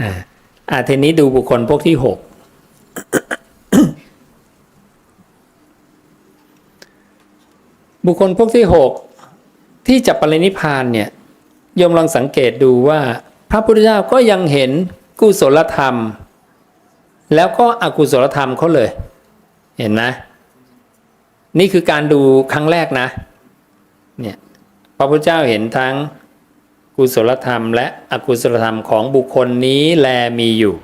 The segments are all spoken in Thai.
อ่าอ่าทีนี้ดูบุคคลพวกที่หกบุคคลพวกที่หกที่จะปรินิพานเนี่ยยมลองสังเกตดูว่า พระพุทธเจ้าก็ยังเห็นกุศลธรรม แล้วก็อกุศลธรรมเขาเลย เห็นไหมนี่คือการดูครั้งแรกนะเนี่ยพระพุทธเจ้าเห็นทั้ง กุศลธรรมและอกุศลธรรมของบุคคลนี้แลมีอยู่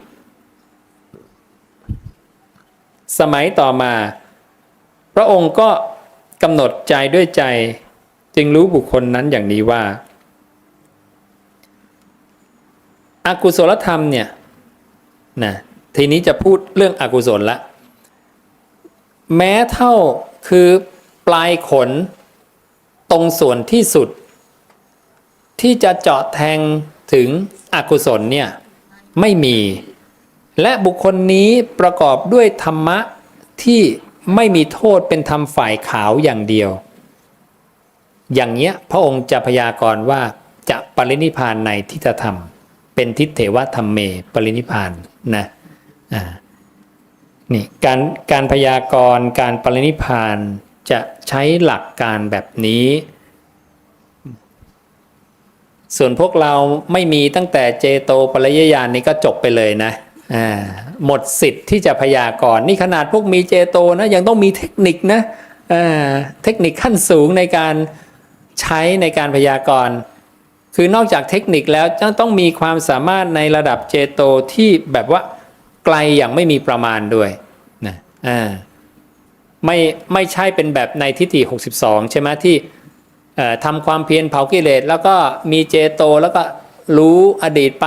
สมัยต่อมา พระองค์ก็กำหนดใจด้วยใจ จึงรู้บุคคลนั้นอย่างนี้ว่าอากุศลธรรมเนี่ยนะทีนี้จะพูดเรื่องอกุศลละแม้เท่าคือปลายขนตรงส่วนที่สุด ที่จะเจาะแทงถึงอกุศลเนี่ยไม่มี และบุคคลนี้ประกอบด้วยธรรมะที่ไม่มีโทษเป็นธรรมฝ่ายขาวอย่างเดียว อย่างเงี้ยพระองค์จะพยากรณ์ว่าจะปรินิพานในทิฏฐธรรม เป็นทิฏเถวธรรมเม ปรินิพานนะอ่านี่การการพยากรณ์การปรินิพานจะใช้หลักการแบบนี้ ส่วนพวกเราไม่มีตั้งแต่เจโตปริยญาณนี้ก็จบไปเลยนะหมดสิทธิ์ที่จะพยากรณ์นี่ขนาดพวกมีเจโตนะยังต้องมีเทคนิคนะเทคนิคขั้นสูงในการใช้ในการพยากรณ์คือนอกจากเทคนิคแล้วจะต้องมีความสามารถในระดับเจโตที่แบบว่าไกลอย่างไม่มีประมาณด้วยนะไม่ไม่ใช่เป็นแบบในทิฏฐิ 62 ใช่ไหมที่ ทำความเพียรเผากิเลสแล้วก็มีเจโตแล้วก็รู้อดีตไป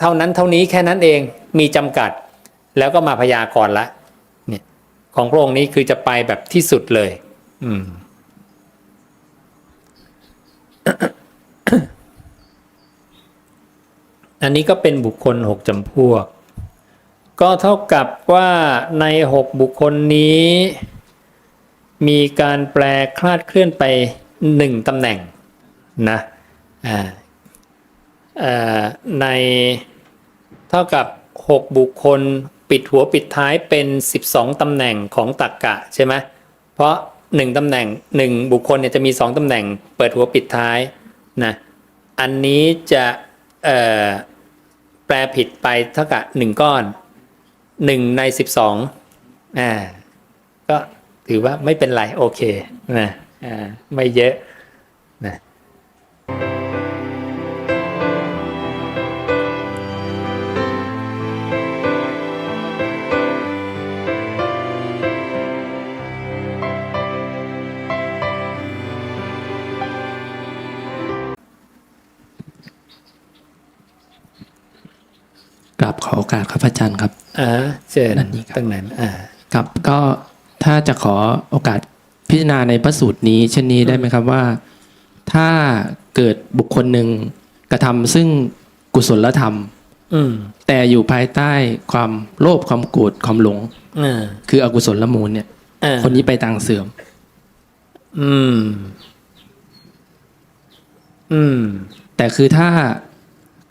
เท่านั้นเท่านี้แค่นั้นเองมีจำกัด แล้วก็มาพยากรณ์ละเนี่ยของพระองค์นี้คือจะไปแบบที่สุดเลย อืมอันนี้ก็เป็นบุคคลหกจำพวก ก็เท่ากับว่าในหกบุคคลนี้ มีการแปลคลาดเคลื่อนไป หนึ่งตำแหน่งนะในเท่ากับ 6 บุคคลปิดหัวปิดท้ายเป็น 12 ตำแหน่งของตักกะใช่ไหมเพราะ 1ตำแหน่ง 1 บุคคลเนี่ยจะมี 2ตำแหน่ง เปิดหัวปิดท้ายนะอันนี้จะแปลผิดไปเท่ากับ 1 ก้อน 1 ใน 12อ่าก็ถือว่าไม่เป็นไร โอเคนะ ไม่เยอะนะกราบขอโอกาสครับอาจารย์ครับอ่าเชิญนั่นนี่ครับตั้งนั้นอ่าครับก็ถ้าจะขอโอกาส พิจารณาในพระสูตรนี้เช่นนี้ได้ไหมครับว่า ถ้าเกิดบุคคลหนึ่งกระทำซึ่งกุศลธรรม อืมแต่อยู่ภายใต้ความโลภความโกรธความหลงอ่าคืออกุศลมูลเนี่ยอ่าคนนี้ไปทางเสื่อม อืม อืม แต่คือถ้า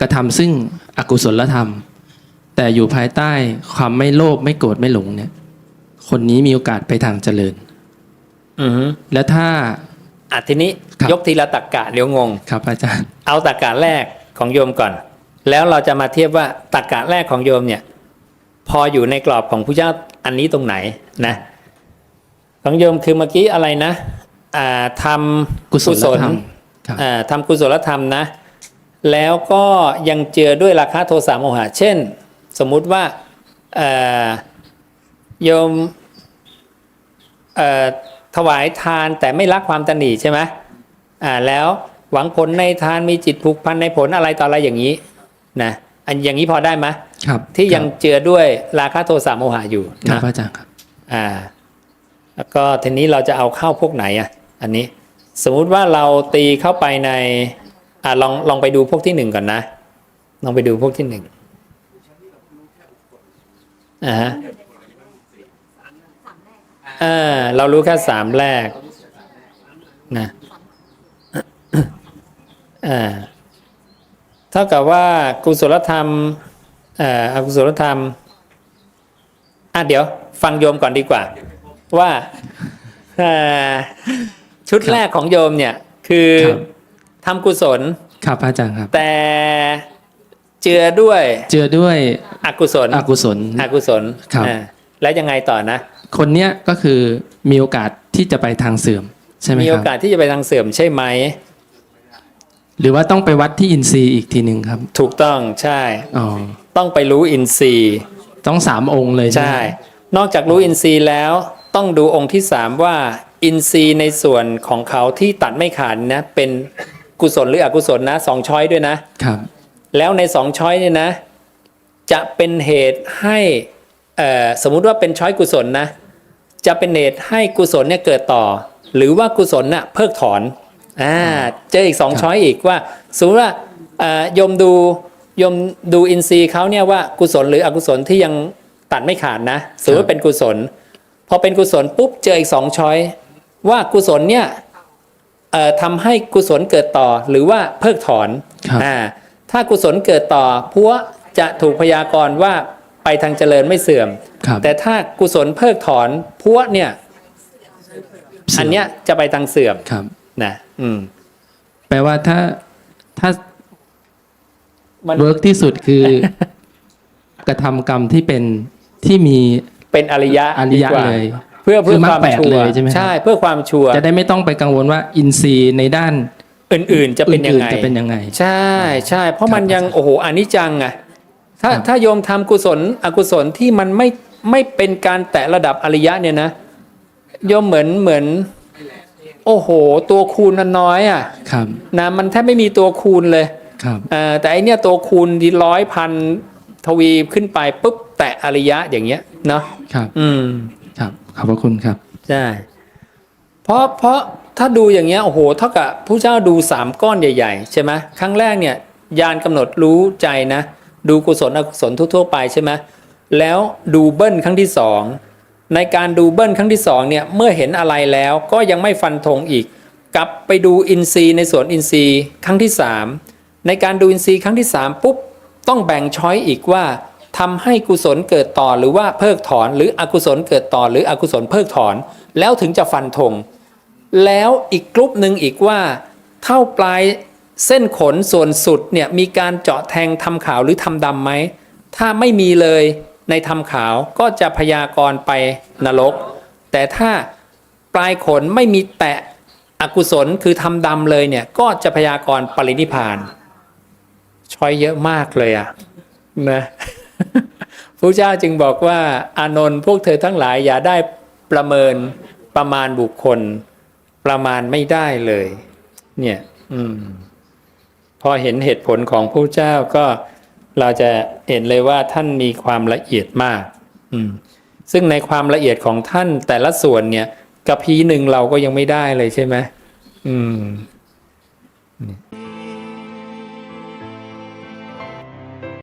กระทำซึ่งอกุศลธรรม แต่อยู่ภายใต้ความไม่โลภไม่โกรธไม่หลงเนี่ย คนนี้มีโอกาสไปทางเจริญ อืมและถ้า อะทีนี้ครับ ยกทีละตักกะเดี๋ยวงง ครับอาจารย์ เอาตักกะแรกของโยมก่อน แล้วเราจะมาเทียบว่าตักกะแรกของโยมเนี่ย พออยู่ในกรอบของผู้เจ้าอันนี้ตรงไหนนะ ของโยมคือเมื่อกี้อะไรนะอ่าทำกุศลธรรมครับ อ่าทำกุศลธรรมนะ แล้วก็ยังเจือด้วยราคะโทสะโมหะ เช่น สมมุติว่าเอ่อโยมเอ่อ ถวายทานแต่ไม่รักความตนีใช่ไหมอ่าแล้วหวังผลในทานมีจิตผูกพันในผลอะไรต่ออะไรอย่างนี้นะอันอย่างนี้พอได้ไหมครับ ที่ยังเจือด้วยราคะโทสะโมหะอยู่ครับนะอาจารย์ครับอ่า แล้วก็ทีนี้เราจะเอาเข้าพวกไหนอะ อันนี้ สมมุติว่าเราตีเข้าไปในอ่าลองลองไปดูพวกที่หนึ่งก่อนนะลองไปดูพวกที่หนึ่งอ่าฮะ อ่าเรารู้แค่สามแรกนะอ่าเท่ากับว่ากุศลธรรมเอ่ออกุศลธรรมอะเดี๋ยว ฟังโยมก่อนดีกว่า ว่าเอ่อชุดครับแรกของโยมเนี่ย คือครับทำกุศลครับพระอาจารย์ครับ แต่เจือด้วย เจอด้วยอกุศลอกุศลอกุศลครับอ่า แล้วยังไงต่อนะ คนเนี้ยก็คือมีโอกาสที่จะไปทางเสื่อมใช่ไหมมีคโอรับกาสที่จะไปทางเสื่อมใช่ไหม หรือว่าต้องไปวัดที่อินทรีย์อีกทีหนึ่งครับถูกต้องใช่ อ๋อต้องไปรู้อินทรีย์ ต้องสามองค์เลยใช่ใช่ไหมนอกจากรู้อินทรีย์แล้ว ต้องดูองค์ที่สามว่า อินทรีย์ในส่วนของเขาที่ตัดไม่ขาดนะ เป็นกุศลหรืออกุศลนะสองช้อยด้วยนะ ครับ แล้วในสองช้อยเนี่ยนะ จะเป็นเหตุให้เอ่อ สมมุติว่าเป็นช้อยกุศลนะจะเป็นเหตุให้กุศลเนี่ยเกิดต่อ หรือว่ากุศลน่ะเพิกถอนอ่าเจออีกสองครับช้อยอีกว่าสมมติว่าเอ่อโยมดูโยมดูอินทรีย์เขาเนี่ยว่ากุศลหรืออกุศลที่ยังตัดไม่ขาดนะสมมติว่าเป็นกุศล พอเป็นกุศลปุ๊บเจออีกสองช้อยว่ากุศลเนี่ยเอ่อทำให้กุศลเกิดต่อหรือว่าเพิกถอนครับอ่าถ้ากุศลเกิดต่อพัวจะถูกพยากรณ์ว่า ไปทางเจริญไม่เสื่อม ครับแต่ถ้ากุศลเพิกถอนพัวเนี่ย อันเนี้ยจะไปทางเสื่อมครับ นะอืม แปลว่าถ้าถ้ามัน เวิร์กที่สุดคือ กระทำกรรมที่เป็นที่มี เป็นอริยะอริยะดีกว่าเลยเพื่อเพื่อคือมรครความแปดชัวเลยร์ใช่ไหมครับใช่เพื่อความชัวร์จะได้ไม่ต้องไปกังวลว่าอินทรีย์ในด้านอื่นๆ จะเป็นยังอื่นไง ๆจะเป็นยังไง ใช่ใช่เพราะมันครับยังโอ้โหอนิจจังอะ ถ้าครับถ้าโยมทำกุศล อกุศลที่มันไม่ไม่เป็นการแตะระดับอริยะเนี่ยนะโยมเหมือนเหมือน โอ้โห ตัวคูณมันน้อยอะครับนะมันแทบไม่มีตัวคูณเลยครับเอ่อแต่อันเนี้ยตัวคูณที่ร้อยพันทวีขึ้นไปปุ๊บแตะอริยะอย่างเงี้ยเนาะครับ อืมครับขอบพระคุณครับใช่เพราะเพราะถ้าดูอย่างเงี้ยโอ้โหเท่ากับผู้เจ้าดูสามก้อนใหญ่ ๆ ใช่ไหมครั้งแรกเนี่ยยานกำหนดรู้ใจนะ ดูกุศลอกุศลทั่วๆไปใช่ไหมแล้วดูเบิ้ลครั้งที่สองในการดูเบิ้ลครั้งที่สองเนี่ยเมื่อเห็นอะไรแล้วก็ยังไม่ฟันธงอีก กลับไปดูอินทรีย์ในส่วนอินทรีย์ครั้งที่สามในการดูอินทรีย์ครั้งที่สามปุ๊บ ต้องแบ่งช้อยอีกว่าทำให้กุศลเกิดต่อหรือว่าเพิกถอน หรืออกุศลเกิดต่อหรืออกุศลเพิกถอน แล้วถึงจะฟันธงแล้วอีกกลุ่มหนึ่งอีกว่า เท่าปลาย เส้นขนส่วนสุดเนี่ยมีการเจาะแทงทำขาวหรือทำดำไหม ถ้าไม่มีเลยในทำขาวก็จะพยากรณ์ไปนรก แต่ถ้าปลายขนไม่มีแตะอกุศลคือทำดำเลยเนี่ยก็จะพยากรณ์ปรินิพานช้อยเยอะมากเลยอะนะพระเจ้าจึงบอกว่า อานนท์พวกเธอทั้งหลายอย่าได้ประเมินประมาณบุคคล ประมาณไม่ได้เลย เนี่ย อืม พอเห็นเหตุผลของพระเจ้าก็เราจะเห็นเลยว่าท่านมีความละเอียดมาก อืม ซึ่งในความละเอียดของท่านแต่ละส่วนเนี่ยกับพีหนึ่งเราก็ยังไม่ได้เลยใช่ไหมอืม